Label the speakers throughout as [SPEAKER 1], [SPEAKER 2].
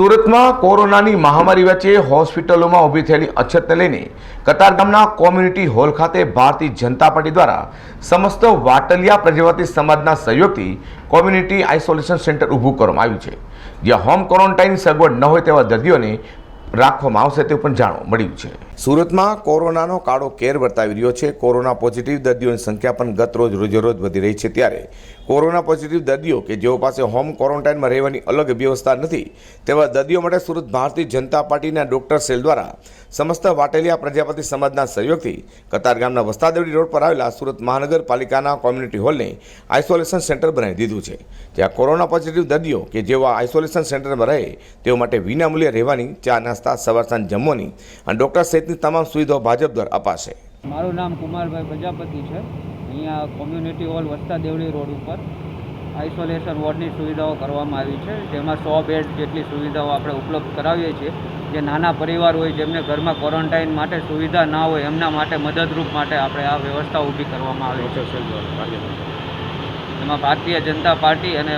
[SPEAKER 1] સુરતમાં કોરોનાની મહામારી વચ્ચે હોસ્પિટલોમાં ઊભી થયેલી અછતને લઈને કતારગામના કોમ્યુનિટી હોલ ખાતે ભારતીય જનતા પાર્ટી દ્વારા સમસ્ત વાટલિયા પ્રજાપતિ સમાજના સહયોગથી કોમ્યુનિટી આઇસોલેશન સેન્ટર ઊભું કરવામાં આવ્યું છે, જ્યાં હોમ ક્વોરન્ટાઇન સગવડ ન હોય તેવા દર્દીઓને રાખવામાં આવશે તે પણ જાણવા મળ્યું છે. સુરતમાં કોરોનાનો કાળો કેર વર્તાવી રહ્યો છે. કોરોના પોઝિટિવ દર્દીઓની સંખ્યા પણ ગત રોજ રોજેરોજ વધી રહી છે ત્યારે કોરોના પોઝિટિવ દર્દીઓ કે જેઓ પાસે હોમ ક્વોરન્ટાઇનમાં રહેવાની અલગ વ્યવસ્થા નથી તેવા દર્દીઓ માટે સુરત ભારતીય જનતા પાર્ટીના ડોક્ટર સેલ દ્વારા સમસ્ત વાટેલિયા પ્રજાપતિ સમાજના સહયોગથી કતારગામના વસ્તાદેવડી રોડ પર આવેલા સુરત મહાનગરપાલિકાના કોમ્યુનિટી હોલને આઇસોલેશન સેન્ટર બનાવી દીધું છે. જ્યાં કોરોના પોઝિટિવ દર્દીઓ કે જેઓ આઇસોલેશન સેન્ટરમાં રહે તેઓ માટે વિનામૂલ્યે રહેવાની ચા નાસ્તા સવાર સાંજ જમવાની અને ડોક્ટર સહિતની તમામ સુવિધાઓ ભાજપ દ્વારા અપાશે.
[SPEAKER 2] મારું નામ કુમારભાઈ પ્રજાપતિ છે. અહીંયા community hall Vasta Devdi road ઉપર આઇસોલેશન વોર્ડની સુવિધાઓ કરવામાં આવી છે. જેમાં સો બેડ જેટલી સુવિધાઓ આપણે ઉપલબ્ધ કરાવીએ છીએ. જે નાના પરિવાર હોય જેમને ઘરમાં ક્વોરન્ટાઇન માટે સુવિધા ના હોય એમના માટે મદદરૂપ માટે આપણે આ વ્યવસ્થા ઊભી કરવામાં આવી છે. એમાં ભારતીય જનતા પાર્ટી અને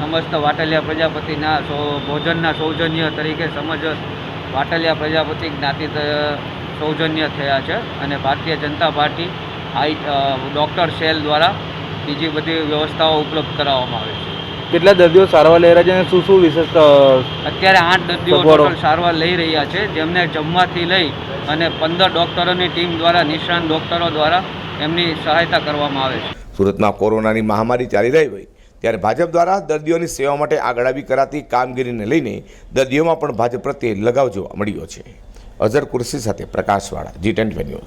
[SPEAKER 2] સમસ્ત વાટલિયા પ્રજાપતિના સૌ ભોજનના સૌજન્ય તરીકે સમજ વાટલિયા પ્રજાપતિ જ્ઞાતિ સૌજન્ય થયા છે અને Bharatiya Janata party I doctor cell દ્વારા બીજી બધી વ્યવસ્થાઓ ઉપલબ્ધ કરાવવામાં આવે છે
[SPEAKER 3] કેટલા દર્દીઓ સારવાર લઈ રહ્યા છે અને શું શું વિશેષ
[SPEAKER 2] અત્યારે આઠ દર્દીઓ. ટોટલ સારવાર લઈ રહ્યા છે જેમને જમવાથી લઈ અને પંદર ડૉક્ટરોની ટીમ દ્વારા નિષ્ણાંત ડૉક્ટરો દ્વારા એમની સહાયતા કરવામાં આવે છે
[SPEAKER 1] સુરતમાં કોરોનાની મહામારી ચાલી રહી હોય ત્યારે ભાજપ દ્વારા દર્દીઓની સેવા માટે આગળ આવી કરાતી કામગીરીને લઈને દર્દીઓમાં પણ ભાજપ પ્રત્યે લગાવ જોવા મળ્યો છે. અઝર કુરશી સાથે પ્રકાશવાળા જી ટેન્ટ ન્યૂઝ.